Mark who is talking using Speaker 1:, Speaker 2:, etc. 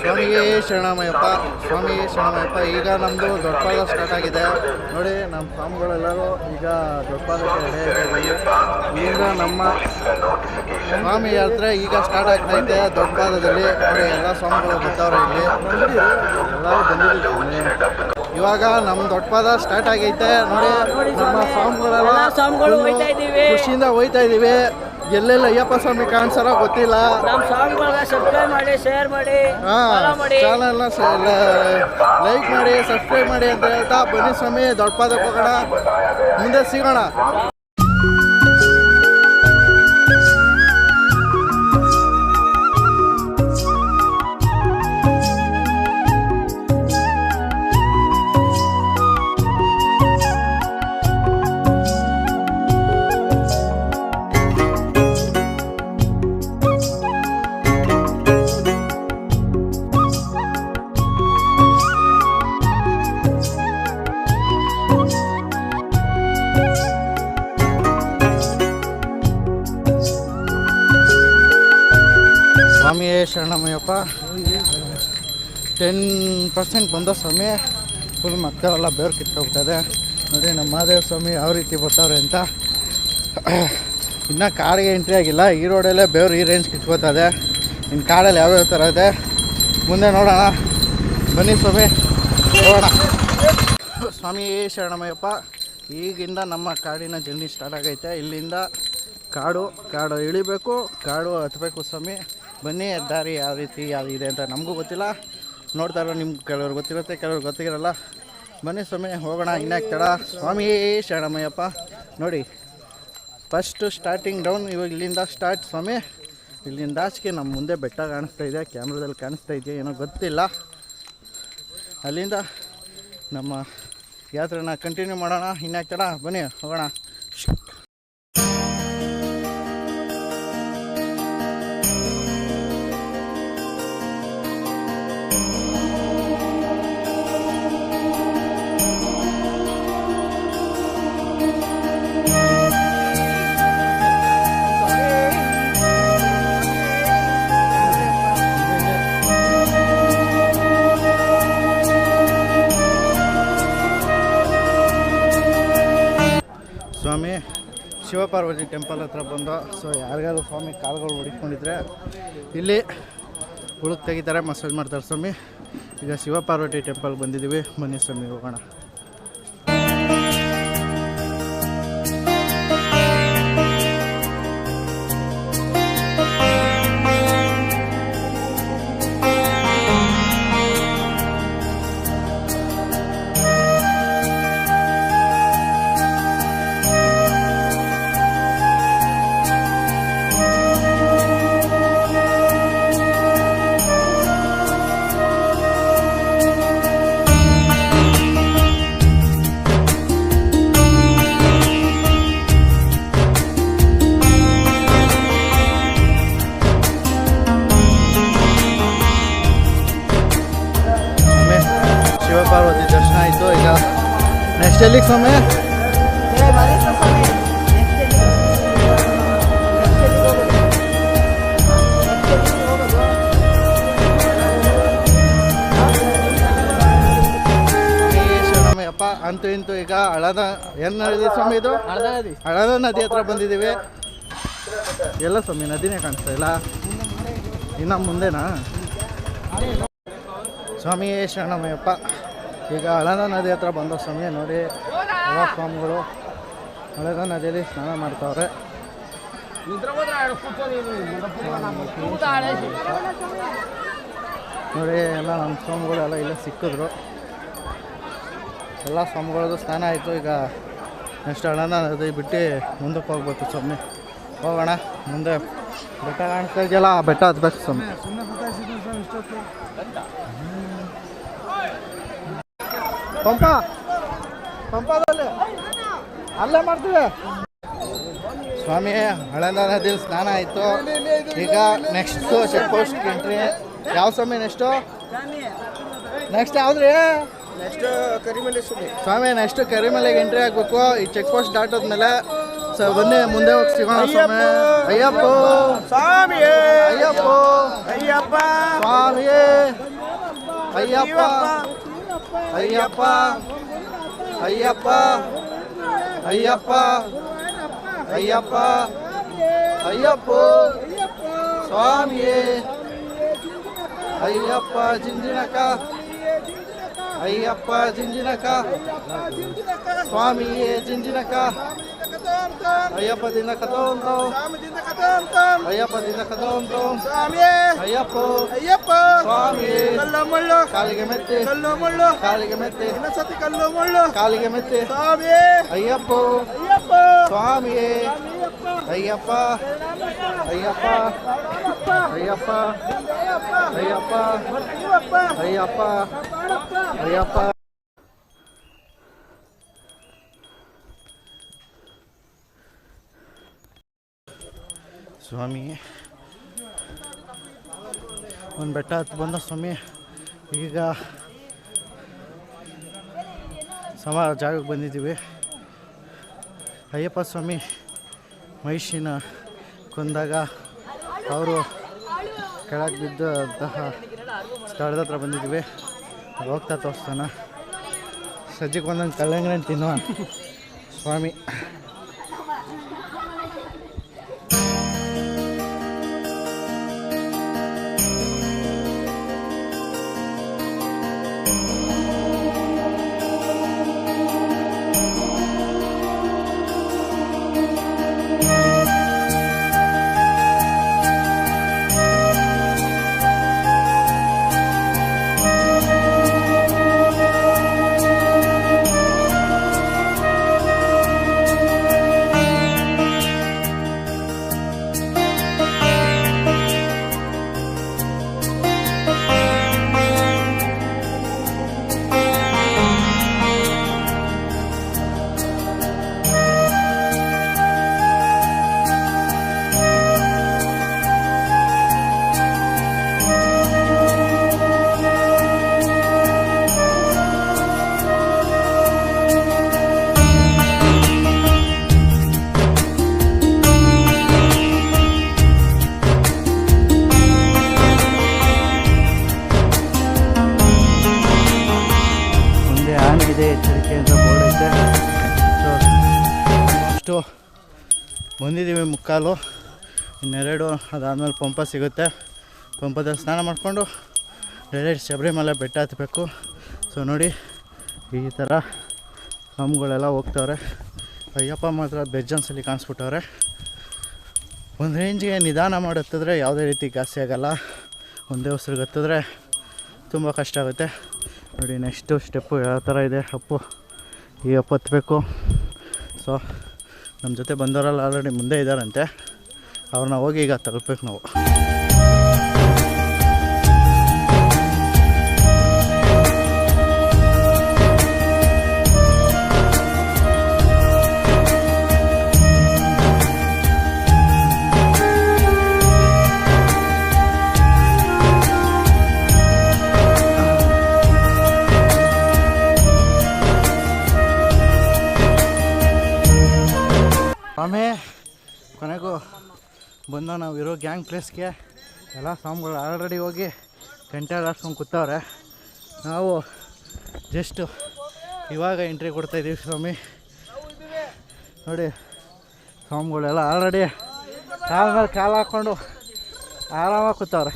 Speaker 1: ಸ್ವಾಮಿಗೆ ಶರಣಮಯಪ್ಪ ಸ್ವಾಮಿಯೇ ಶರಣಮಯಪ್ಪ ಈಗ ನಮ್ಮದು ದೊಡ್ಡಪಾದ ಸ್ಟಾರ್ಟ್ ಆಗಿದೆ. ನೋಡಿ ನಮ್ಮ ಸ್ವಾಮಿಗಳೆಲ್ಲರೂ ಈಗ ದೊಡ್ಡಪಾದಕ್ಕೆ ಈಗ ನಮ್ಮ ಸ್ವಾಮಿ ಯಾತ್ರೆ ಈಗ ಸ್ಟಾರ್ಟ್ ಆಗ್ತೈತೆ ದೊಡ್ಡಪಾದದಲ್ಲಿ ನೋಡಿ ಎಲ್ಲ ಸ್ವಾಮಿಗಳು ಬರ್ತಾವ್ರೆ ಇಲ್ಲಿ. ಎಲ್ಲರೂ ಬಂದಿದ್ದೀವಿ. ಇವಾಗ ನಮ್ಮ ದೊಡ್ಡಪಾದ ಸ್ಟಾರ್ಟ್ ಆಗೈತೆ. ನೋಡಿ ನಮ್ಮ ಸ್ವಾಮಿಗಳೆಲ್ಲ. ಖುಷಿಯಿಂದ ಹೋಯ್ತಾ ಇದ್ದೀವಿ. ಎಲ್ಲೆಲ್ಲ ಅಯ್ಯಪ್ಪ ಸ್ವಾಮಿ ಕಾಣಿಸಾರ ಗೊತ್ತಿಲ್ಲ.
Speaker 2: ನಮ್ಮ ಸಾಂಗ್ಗಳನ್ನ ಸಬ್ಸ್ಕ್ರೈಬ್ ಮಾಡಿ ಶೇರ್ ಮಾಡಿ ಮಾಡಿ.
Speaker 1: ಚಾನಲ್ನ ಲೈಕ್ ಮಾಡಿ ಸಬ್ಸ್ಕ್ರೈಬ್ ಮಾಡಿ ಅಂತ ಹೇಳ್ತಾ ಬನ್ನಿ ಸ್ವಾಮಿ. ದೊಡ್ಡಪಾದಕ್ಕೆ ಹೋಗೋಣ. ಮುಂದೆ ಸಿಗೋಣ. ಸ್ವಾಮಿ ಶರಣಮಯ್ಯಪ್ಪ. ಟೆನ್ ಪರ್ಸೆಂಟ್ ಬಂದ ಸ್ವಾಮಿ ಫುಲ್ ಮಕ್ಕಳೆಲ್ಲ ಬೇರೆ ಕಿತ್ಕೊಬಿಟ್ಟದೆ. ನೋಡಿ, ನಮ್ಮ ಮಹಾದೇವ ಸ್ವಾಮಿ ಯಾವ ರೀತಿ ಬರ್ತಾವ್ರೆ ಅಂತ. ಇನ್ನೂ ಕಾಡಿಗೆ ಎಂಟ್ರಿ ಆಗಿಲ್ಲ, ಈ ರೋಡಲ್ಲೇ ಬೇವ್ರು ಈ ರೇಂಜ್ ಕಿತ್ಕೋತದೆ. ಇನ್ನು ಕಾಡಲ್ಲಿ ಯಾವ್ಯಾವ ಥರ ಇದೆ, ಮುಂದೆ ನೋಡೋಣ. ಬನ್ನಿ ಸ್ವಾಮಿ, ನೋಡೋಣ. ಸ್ವಾಮಿ ಶರಣಮಯ್ಯಪ್ಪ, ಈಗಿಂದ ನಮ್ಮ ಕಾಡಿನ ಜರ್ನಿ ಸ್ಟಾರ್ಟ್ ಆಗೈತೆ. ಇಲ್ಲಿಂದ ಕಾಡು ಕಾಡು ಇಳಿಬೇಕು, ಕಾಡು ಹತ್ತಬೇಕು ಸ್ವಾಮಿ. ಬನ್ನಿ, ಹೆದ್ದಾರಿ ಯಾವ ರೀತಿ ಯಾವಿದೆ ಅಂತ ನಮಗೂ ಗೊತ್ತಿಲ್ಲ. ನೋಡ್ತಾ ನಿಮ್ಗೆ ಕೆಲವ್ರು ಗೊತ್ತಿರುತ್ತೆ ಕೆಲವ್ರು ಗೊತ್ತಿರಲ್ಲ. ಬನ್ನಿ ಸ್ವಾಮಿ, ಹೋಗೋಣ ಇನ್ನಾಕ್ ತಡ? ಸ್ವಾಮಿ ಶರಣಮಯ್ಯಪ್ಪ, ನೋಡಿ. ಫಸ್ಟು ಸ್ಟಾರ್ಟಿಂಗ್ ಡೌನ್ ಇವಾಗ ಇಲ್ಲಿಂದ ಸ್ಟಾರ್ಟ್ ಸ್ವಾಮಿ. ಇಲ್ಲಿಂದ ಆಚೆಗೆ ನಮ್ಮ ಮುಂದೆ ಬೆಟ್ಟ ಕಾಣಿಸ್ತಾ ಇದೆ, ಕ್ಯಾಮ್ರಾದಲ್ಲಿ ಕಾಣಿಸ್ತಾ ಇದೆಯಾ ಏನೋ ಗೊತ್ತಿಲ್ಲ. ಅಲ್ಲಿಂದ ನಮ್ಮ ಯಾತ್ರೆನ ಕಂಟಿನ್ಯೂ ಮಾಡೋಣ ಇನ್ನಾಗ್ತಾರ ಬನ್ನಿ, ಹೋಗೋಣ. ಶಿವಪಾರ್ವತಿ ಟೆಂಪಲ್ ಹತ್ರ ಬಂದು. ಸೊ ಯಾರಿಗಾದ್ರು ಸ್ವಾಮಿ ಕಾಲುಗಳು ಹೊಡಿಕೊಂಡಿದ್ರೆ ಇಲ್ಲಿ ಹುಳುಕ್ ತೆಗಿತಾರೆ, ಮಸಾಜ್ ಮಾಡ್ತಾರೆ ಸ್ವಾಮಿ. ಈಗ ಶಿವಪಾರ್ವತಿ ಟೆಂಪಲ್ ಬಂದಿದ್ದೀವಿ. ಬನ್ನಿ ಸ್ವಾಮಿ, ಹೋಗೋಣ. ಎಲ್ಲಿಗೆ ಸಮಯ ಅಂತೂ ಇಂತೂ ಈಗ ಹಳದ, ಏನು ನದಿ ಸ್ವಾಮಿ ಇದು? ಹಳದ ನದಿ ಹತ್ರ ಬಂದಿದ್ದೀವಿ. ಎಲ್ಲ ಸ್ವಾಮಿ, ನದಿನೇ ಕಾಣಿಸ್ತಾ ಇಲ್ಲ. ಇನ್ನು ಮುಂದೆನಾ? ಸ್ವಾಮಿ ಶರಣಮಯ್ಯಪ್ಪ ಈಗ ಹಳದ ನದಿ ಹತ್ರ ಬಂದ ಸ್ವಾಮಿ ನೋಡಿ ಎಲ್ಲ ಸ್ವಾಮಿಗಳು ಹಳದ ನದಿಯಲ್ಲಿ ಸ್ನಾನ ಮಾಡ್ತಾವ್ರೆ. ನೋಡಿ ಎಲ್ಲ ನಮ್ಮ ಸ್ವಾಮಿಗಳು ಎಲ್ಲ ಇಲ್ಲೇ ಸಿಕ್ಕಿದ್ರು. ಎಲ್ಲ ಸ್ವಾಮಿಗಳದ್ದು ಸ್ನಾನ ಆಯಿತು. ಈಗ ನೆಕ್ಸ್ಟ್ ಹಳದ ನದಿ ಬಿಟ್ಟು ಮುಂದಕ್ಕೆ ಹೋಗ್ಬೇಕು ಸ್ವಾಮಿ. ಹೋಗೋಣ ಮುಂದೆ ಬೆಟ್ಟ ಕಾಣಿಸ್ತಾ ಇದೆಯಲ್ಲ ಆ ಬೆಟ್ಟ ಹತ್ಬೇಕು ಸ್ವಾಮಿ. ಪಂಪ. ಪಂಪದಲ್ಲಿ ಅಲ್ಲೇ ಮಾಡ್ತೀವಿ. ಸ್ವಾಮಿ ಹಳದ ನದಿಲಿ ಸ್ನಾನ ಆಯಿತು. ಈಗ ನೆಕ್ಸ್ಟು ಚೆಕ್ ಪೋಸ್ಟ್ ಎಂಟ್ರಿ ಯಾವ ಸ್ವಾಮಿ ನೆಕ್ಸ್ಟು ನೆಕ್ಸ್ಟ್ ಯಾವ್ದ್ರಿ?
Speaker 3: ನೆಕ್ಸ್ಟ್ ಕರಿಮಲೆ
Speaker 1: ಸ್ವಾಮಿ. ನೆಕ್ಸ್ಟ್ ಕರಿಮಲೆಗೆ ಎಂಟ್ರಿ ಆಗಬೇಕು. ಈ ಚೆಕ್ ಪೋಸ್ಟ್ ದಾಟೋದ್ಮೇಲೆ ಸರ್ ಬನ್ನಿ ಮುಂದೆ ಹೋಗಿ ಸಿಗೋಣ ಸ್ವಾಮಿ. ಅಯ್ಯಪ್ಪ.
Speaker 2: ಸ್ವಾಮಿ
Speaker 1: ಅಯ್ಯಪ್ಪ.
Speaker 2: ಅಯ್ಯಪ್ಪ.
Speaker 1: ಸ್ವಾಮಿ ಅಯ್ಯಪ್ಪ. ಅಯ್ಯಪ್ಪ ಅಯ್ಯಪ್ಪ ಅಯ್ಯಪ್ಪ ಅಯ್ಯಪ್ಪ ಅಯ್ಯಪ್ಪ ಸ್ವಾಮಿಯೇ ಅಯ್ಯಪ್ಪ ಜಿಂಜಿನಕ ಅಯ್ಯಪ್ಪ ಜಿಂಜಿನಕ ಸ್ವಾಮಿಯೇ ಜಿಂಜಿನಕ ಅಯ್ಯಪ್ಪ ದಿನಕ ತೋಂತೋ ಅಯ್ಯಪ್ಪ ದಿನಕ ತೋಂತೋ
Speaker 2: ಸ್ವಾಮಿಯೇ
Speaker 1: ಅಯ್ಯಪ್ಪ
Speaker 2: ಅಯ್ಯಪ್ಪ
Speaker 1: ಸ್ವಾಮಿಯೇ
Speaker 2: ಕಲ್ಲು ಮುಳ್ಳು
Speaker 1: ಕಾಲಿಗೆ ಮೆತ್ತಿ
Speaker 2: ಕಲ್ಲು ಮುಳ್ಳು
Speaker 1: ಕಾಲಿಗೆ ಮೆತ್ತಿ
Speaker 2: ಇನ್ನೊಂದ್ಸತಿ ಕಲ್ಲು ಮುಳ್ಳು
Speaker 1: ಕಾಲಿಗೆ ಮೆತ್ತಿ
Speaker 2: ಸ್ವಾಮಿಯೇ
Speaker 1: ಅಯ್ಯಪ್ಪ
Speaker 2: ಅಯ್ಯಪ್ಪ
Speaker 1: ಸ್ವಾಮಿಯೇ ಅಯ್ಯಪ್ಪ ಅಯ್ಯಪ್ಪ ಅಯ್ಯಪ್ಪ ಅಯ್ಯಪ್ಪ ಅಯ್ಯಪ್ಪ ಅಯ್ಯಪ್ಪ ಸ್ವಾಮಿ. ಒಂದು ಬೆಟ್ಟ ಹತ್ತು ಬಂದ ಸ್ವಾಮಿ. ಈಗ ಸಮ ಜಾಗಕ್ಕೆ ಬಂದಿದ್ದೀವಿ. ಅಯ್ಯಪ್ಪ ಸ್ವಾಮಿ ಮಹಿಷಿನ ಕೊಂದಾಗ ಅವರು ಕೆಳಗೆ ಬಿದ್ದಂತಹ ಸ್ಥಳದ ಹತ್ರ ಬಂದಿದ್ದೀವಿ. ಹೋಗ್ತಾ ತೋರಿಸ್ತಾನ ಸಜ್ಜಿಗೆ ಒಂದೊಂದು ಕಲ್ಲಂಗಡಿ ತಿನ್ನುವ. ಸ್ವಾಮಿ. ಬಂದಿದ್ದೀವಿ ಮುಕ್ಕಾಲು. ಇನ್ನೆರಡು ಅದಾದಮೇಲೆ ಪಂಪ ಸಿಗುತ್ತೆ. ಪಂಪದಲ್ಲಿ ಸ್ನಾನ ಮಾಡಿಕೊಂಡು ಡೈರೆಕ್ಟ್ ಶಬರಿಮಲೆ ಬೆಟ್ಟ ಹತ್ತಬೇಕು ಸೊ ನೋಡಿ ಈ ಥರ ಹಮ್ಗಳೆಲ್ಲ ಹೋಗ್ತವ್ರೆ. ಅಯ್ಯಪ್ಪ ಮಾತ್ರ ಬೆಜ್ಜನ್ಸಲ್ಲಿ ಕಾಣಿಸ್ಬಿಟ್ಟವ್ರೆ. ಒಂದು ರೇಂಜ್ಗೆ ನಿಧಾನ ಮಾಡುತ್ತಿದ್ರೆ ಯಾವುದೇ ರೀತಿ ಗಾಸಿ ಆಗಲ್ಲ. ಒಂದೇ ಹೊಸ್ರಿಗೆ ಹತ್ತಿದ್ರೆ ತುಂಬ ಕಷ್ಟ ಆಗುತ್ತೆ. ನೋಡಿ ನೆಕ್ಸ್ಟು ಸ್ಟೆಪ್ಪು ಯಾವ ಥರ ಇದೆ? ಅಪ್ಪು, ಈ ಅಪ್ಪು ಹತ್ತಬೇಕು ಸೊ ನಮ್ಮ ಜೊತೆ ಬಂದವರೆಲ್ಲ ಆಲ್ರೆಡಿ ಮುಂದೆ ಇದ್ದಾರಂತೆ. ಅವ್ರನ್ನ ಹೋಗಿ ಈಗ ತಲುಪಬೇಕು ನಾವು. ಸ್ವಾಮಿ, ಕೊನೆಗೂ ಬಂದು ನಾವು ಇರೋ ಗ್ಯಾಂಗ್ ಪ್ಲೇಸ್ಗೆ ಎಲ್ಲ ಸ್ವಾಮಿಗಳು ಆಲ್ರೆಡಿ ಹೋಗಿ ಆಡ್ಸ್ಕೊಂಡು ಕೂತವ್ರೆ. ನಾವು ಜಸ್ಟು ಇವಾಗ ಎಂಟ್ರಿ ಕೊಡ್ತಾಯಿದ್ದೀವಿ ಸ್ವಾಮಿ. ನೋಡಿ, ಸ್ವಾಮಿಗಳೆಲ್ಲ ಆಲ್ರೆಡಿ ಕಾಲ ಮೇಲೆ ಕಾಲು ಹಾಕ್ಕೊಂಡು ಆರಾಮಾಗಿ ಕೂತವ್ರೆ.